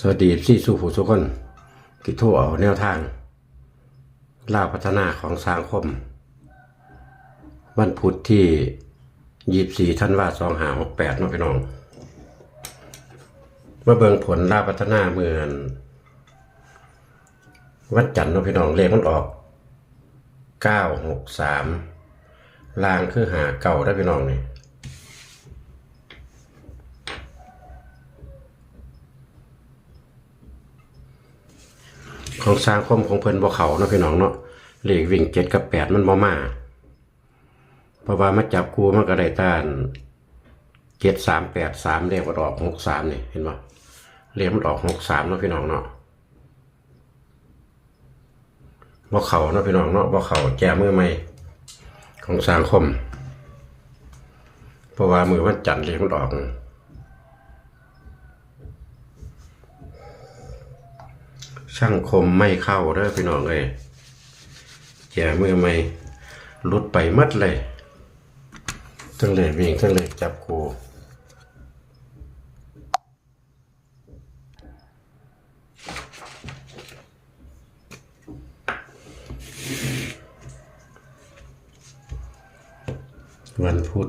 สวัสดีพี่สู่ผู้ทุกคนที่โทั่วเอาแนวทางล่าพัฒนาของสังคม วันพุธที่ยี่สี่ท่านว่าสองหาหกแปดน้องพี่น้องมาเบิงผลล่าพัฒนาเมือนวันจันทร์น้องพี่น้องเลขมันออกเก้าหกสามลางคือหาเก่าได้พี่น้องนี่ ของสร้างคมของเพิ่นบ่เขาเนาะพี่น้องเนาะเลขวิ่งเจ็ดกับแปดมันบ่มาเพราะว่ามาจับคู่มันก็ได้ต้านเจ็ดสามแปดสามเลขมันออกหกสามนี่เห็นบ่เลขมันออกหกสามเนาะพี่น้องเนาะบ่เขาเนาะพี่น้องเนาะบ่เขาแจมือใหม่ของสร้างคมเพราะว่ามือวันจันทร์เลขมันออก ช่างคมไม่เข้าเด้อพี่น้องเอ้ยแกมือไม่ลุดไปมัดเลยทั้งเลยวิ่งทั้งเลยจับกูวันพุธ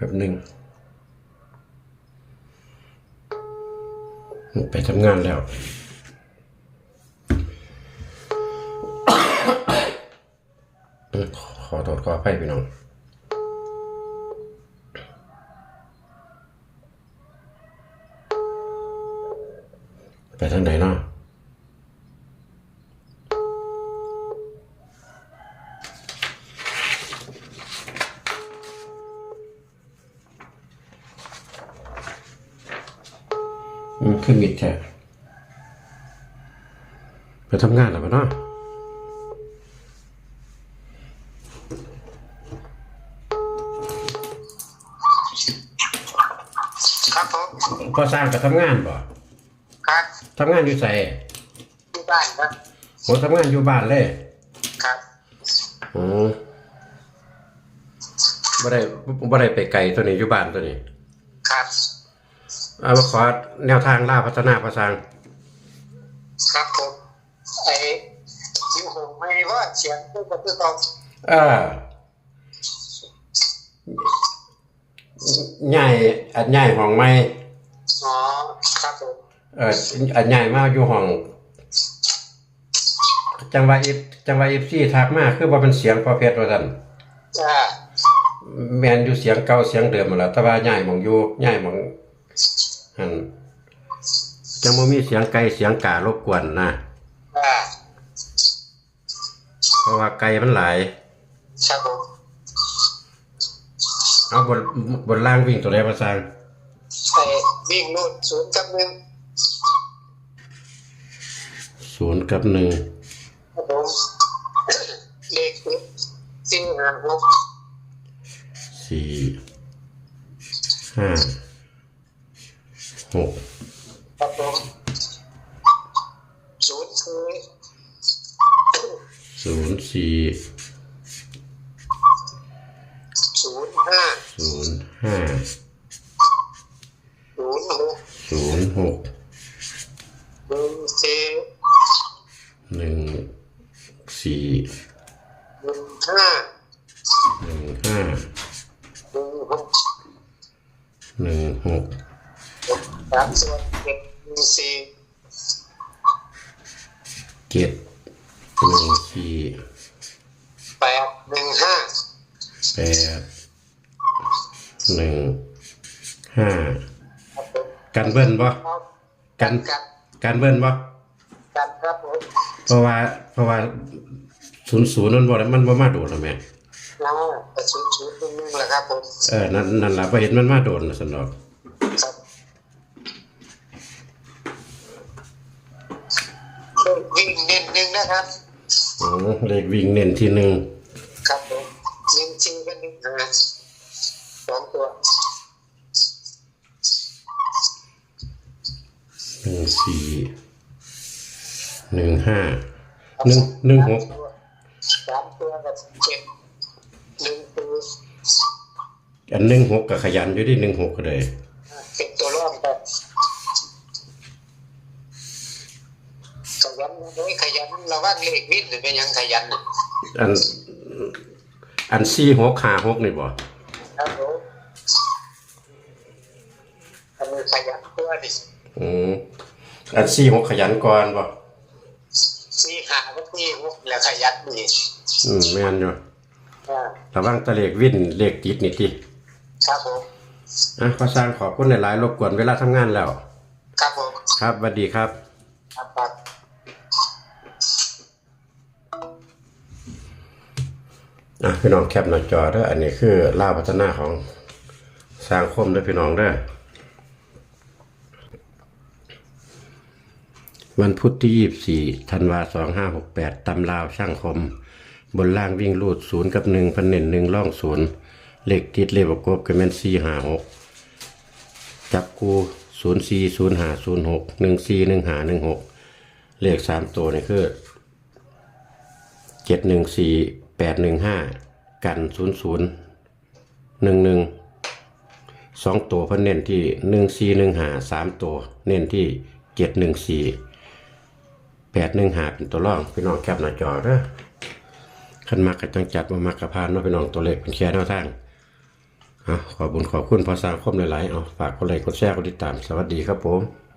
แบบหนึ่งไปทำงานแล้ว ขอโทษขออภัยพี่น้องไปทางไหนเนาะ อืมขึ้นมิดแท้ ไปทำงานแล้วปะเนาะครับผมพอสร้างก็ทำงานบ่ครับทำงานอยู่ใส่ที่บ้านครับผมทำงานอยู่บ้านเลยครับอืมบ่ได้บ่ได้ไปไกลตัวนี้อยู่บ้านตัวนี้ครับเอามาขอแนวทางล่าพัฒนาภาษาครับผมไอ้ ที่ผมไม่ว่าเสียงผู้ปฏิบัติเออใหญ่อันใหญ่ห้องใหม่อ๋อครับผมเอออันใหญ่มากอยู่ห้อง จังหวะอีจังหวะอีซี่ทักมาคือว่าเป็นเสียงพอเพชรว่าซั่นจ้าแม่นอยู่เสียงเก่าเสียงเดิมนั่นล่ะแต่ว่าใหญ่หมองอยู่ใหญ่หมองหั่นจังบ่มีเสียงไก่เสียงการบกวนนะจ้า เพราะว่าไก่มันหลายคครับผมเอาบนบนล่างวิ่งตัวใดมาสร้างไอ้วิ่งนู่นศูนย์กับหนึ่งศูนย์กับหนึ่งครับผมเลขเจ็ดสี่ห้าหกสี่ห้าหก ครับผมศูนย์สี่ ศูนย์สี่ ศูนย์ห้าศูนย์ห้าศูนย์หกศูนย์หกหนึ่งสี่หนึ่งสี่หนึ่งห้าหนึ่งห้าหนึ่งหกหนึ่งหกสามส่วนเจ็ดหนึ่งสี่เจ็ดหนึ่งสี่แปดหนึ่งห้าแปด หนึ่งห้าครับผมกันเบิ้ลบ่ครับกันกันกันเบิ้ลบ่กันครับผมเพราะว่าเพราะว่าศูนย์ศูนย์นั่นบ่ได้มันบ่มาโดดหรอกแม่นะแต่ศูนย์ศูนย์หนึ่งหนึ่งแหละครับผมเออนั่นนั่นล่ะบ่เห็นมันมาโดดน่ะซั่นดอกครับวิ่งเน้นหนึ่งนะครับ อ๋อเลขวิ่งเน้นที่หนึ่งครับผมหนึ่งชิงกันหนึ่งหา สองตัวหนึ่งสี่หนึ่งห้าหนึ่งหนึ่งหกสามตัวกับเจ็ดหนึ่งตัวอันหนึ่งหกก็ขยันอยู่ที่หนึ่งหกก็เลยเป็นตัวรองครับขยันโดยขยันระวังเลขวิทย์หรือเป็นยังขยันน่ะอันอันสี่หกห้าหกนี่บ่ ครับผมอันนี้ขยันตัวดิอืมอันสี่หกขยันก่อนบ่สี่หาก็ที่หกแล้วขยันดีอืมแม่นอยู่อ่าระวังแตะเลขวิ่นเลขติดนี่ติครับผมอะขอสร้างขอบคุณหลายๆรบกวนเวลาทำงานแล้ว ครับผม ครับสวัสดีครับ ครับ่ะพี่น้องแคปหน้าจอเด้ออันนี้คือล่าพัฒนาของสร้างคมเด้อพี่น้องเด้อวันพุธที่ยี่สี่ธันวาสองห้าหกแปดตำลาวช่างคม บนล่างวิ่งรูดศูนย์กับหนึ่งพันเน่นหนึ่งล่องศูนย์เหลขติดเลขประกบกันเป็นสี่ห้าหกจับกูศูนย์สี่ศูนย์ห้าศูนย์หกหนึ่งสี่หนึ่งห้าหนึ่งหกเลขสามตัวนี่คือเจ็ดหนึ่งสี่ แปดหนึ่งห้ากันศูนย์ศูนย์หนึ่งหนึ่งสองตัวเพิ่นเน้นที่หนึ่งสี่หนึ่งหาสามตัว เน้นที่เจ็ดหนึ่งสี่แปดหนึ่งหาเป็นตัวร่องพี่น้องแคปหน้าจอเด้อขันมากกับจังจัดมามักกับพานเนาะพี่น้องตัวเลขเป็นแค่แนวทางอะขอบุญขอบคุณพอสร้างคมหลายๆเอาฝากกดไลค์กดแชร์กดติดตามสวัสดีครับผม